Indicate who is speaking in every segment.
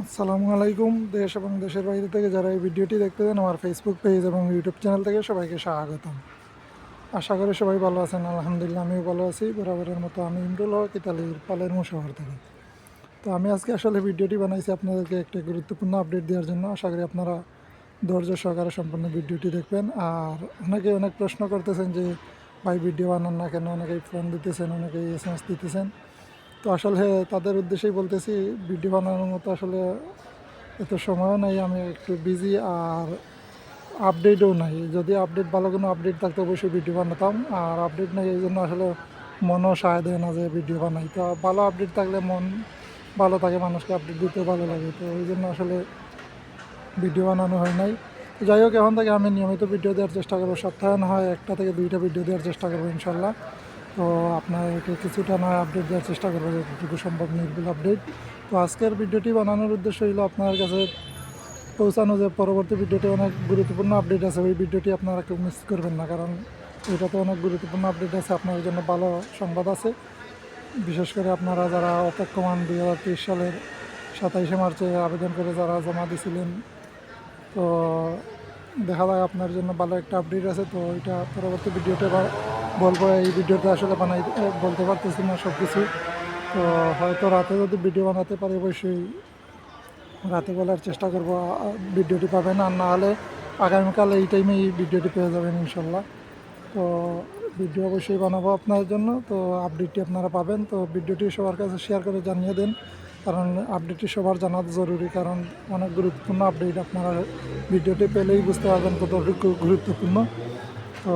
Speaker 1: আসসালামু আলাইকুম, দেশ এবং দেশের বাইরে থেকে যারা এই ভিডিওটি দেখতে দেখতেছেন আমার ফেসবুক পেজ এবং ইউটিউব চ্যানেল থেকে সবাইকে স্বাগতম। আশা করি সবাই ভালো আছেন, আলহামদুলিল্লাহ আমিও ভালো আছি। বরাবরের মতো আমি ইমরুল হক, ইতালির পালেরমো শহর থেকে। তো আমি আজকে আসলে ভিডিওটি বানাইছি আপনাদেরকে একটা গুরুত্বপূর্ণ আপডেট দেওয়ার জন্য। আশা করি আপনারা ধৈর্য সহকারে সম্পূর্ণ ভিডিওটি দেখবেন। আর অনেকে অনেক প্রশ্ন করতেছেন যে, ভাই, ভিডিও বানান না কেন? অনেকেই ফোন দিতেছেন, অনেকেই এস এম এস দিতেছেন। তো আসলে তাদের উদ্দেশ্যেই বলতেছি, ভিডিও বানানোর মতো আসলে এত সময়ও নাই, আমি একটু বিজি আর আপডেটও নাই। যদি আপডেট ভালো কোনো আপডেট থাকতো অবশ্যই ভিডিও বানাতাম। আর আপডেট নাই এই জন্য আসলে মনও সায় দেয় না যে ভিডিও বানাই। তো ভালো আপডেট থাকলে মন ভালো থাকে, মানুষকে আপডেট দিতে ভালো লাগে। তো ওই জন্য আসলে ভিডিও বানানো হয় নাই। যাই হোক, এখন থেকে আমি নিয়মিত ভিডিও দেওয়ার চেষ্টা করব। সপ্তাহে না হয় একটা থেকে দুইটা ভিডিও দেওয়ার চেষ্টা করব ইনশাল্লাহ। তো আপনাদেরকে কিছুটা নয় আপডেট দেওয়ার চেষ্টা করব যতটুকু সম্ভব নির্ভুল আপডেট তো আজকের ভিডিওটি বানানোর উদ্দেশ্য হলো আপনার কাছে পৌঁছানো যে পরবর্তী ভিডিওতে অনেক গুরুত্বপূর্ণ আপডেট আছে, ওই ভিডিওটি আপনারা কেউ মিস করবেন না, কারণ এটাতে অনেক গুরুত্বপূর্ণ আপডেট আছে, আপনার জন্য ভালো সংবাদ আছে। বিশেষ করে আপনারা যারা অপেক্ষমান দুই হাজার তেইশ সালের সাতাইশে মার্চে আবেদন করে যারা জমা দিয়েছিলেন তো দেখা যাক আপনার জন্য ভালো একটা আপডেট আছে, তো এটা পরবর্তী ভিডিওতে বা- বলব, এই ভিডিওটা আসলে বানাই বলতে পারতেছি না সব কিছু তো হয়তো রাতে যদি ভিডিও বানাতে পারি, অবশ্যই রাতে বলার চেষ্টা করব ভিডিওটি পাবেন। আর না হলে আগামীকাল এই টাইমে এই ভিডিওটি পেয়ে যাবেন, ইনশাল্লাহ। তো ভিডিও অবশ্যই বানাবো আপনার জন্য। তো আপডেটটি আপনারা পাবেন। তো ভিডিওটি সবার কাছে শেয়ার করে জানিয়ে দেন, কারণ আপডেটটি সবার জানা জরুরি, কারণ অনেক গুরুত্বপূর্ণ আপডেট আপনারা ভিডিওটি পেলেই বুঝতে পারবেন কতটুকু গুরুত্বপূর্ণ। তো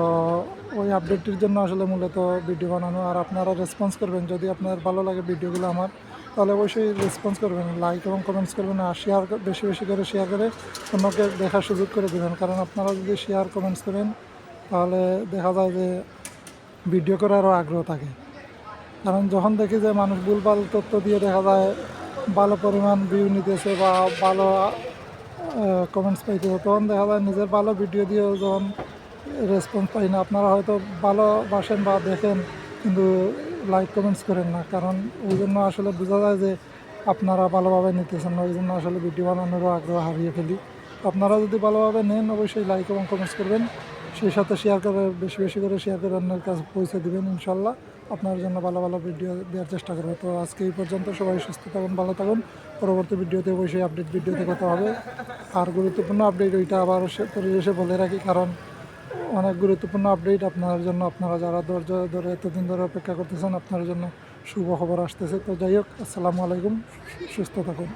Speaker 1: ওই আপডেটটির জন্য আসলে মূলত ভিডিও বানানো। আর আপনারা রেসপন্স করবেন, যদি আপনার ভালো লাগে ভিডিওগুলো আমার, তাহলে অবশ্যই রেসপন্স করবেন লাইক এবং কমেন্টস করবেন, আর শেয়ার বেশি বেশি করে শেয়ার করে অন্যকে দেখার সুযোগ করে দেবেন। কারণ আপনারা যদি শেয়ার কমেন্টস করেন, তাহলে দেখা যায় যে ভিডিও করারও আগ্রহ থাকে। কারণ যখন দেখি যে মানুষ ভুলভাল তথ্য দিয়ে দেখা যায়, ভালো পরিমাণ ভিউ নিতেছে বা ভালো কমেন্টস পাইতেছে, তখন দেখা যায় নিজের ভালো ভিডিও দিয়েও যখন রেসপন্স পাই না। আপনারা হয়তো ভালোবাসেন বা দেখেন, কিন্তু লাইক কমেন্টস করেন না। কারণ ওই জন্য আসলে বোঝা যায় যে আপনারা ভালোভাবে নিতেছেন না। ওই জন্য আসলে ভিডিও বানানোরও আগ্রহ হারিয়ে ফেলি। আপনারা যদি ভালোভাবে নেন, অবশ্যই লাইক এবং কমেন্টস করবেন। সেই সাথে শেয়ার করে, বেশি বেশি করে শেয়ার করে অন্যের কাছে পৌঁছে দেবেন, ইনশাল্লাহ। আপনার জন্য ভালো ভালো ভিডিও দেওয়ার চেষ্টা করব। তো আজকে এই পর্যন্ত সবাই সুস্থ থাকুন, ভালো থাকুন। পরবর্তী ভিডিওতে অবশ্যই আপডেট ভিডিওতে কথা হবে। আর গুরুত্বপূর্ণ আপডেট ওইটা আবার পরিবেশে বলে রাখি, কারণ অনেক গুরুত্বপূর্ণ আপডেট আপনার জন্য, আপনারা যারা দরজা ধরে এতদিন ধরে অপেক্ষা করতেছেন, আপনার জন্য শুভ খবর আসতেছে। তো যাই হোক, আসসালামু আলাইকুম, সুস্থ থাকুন।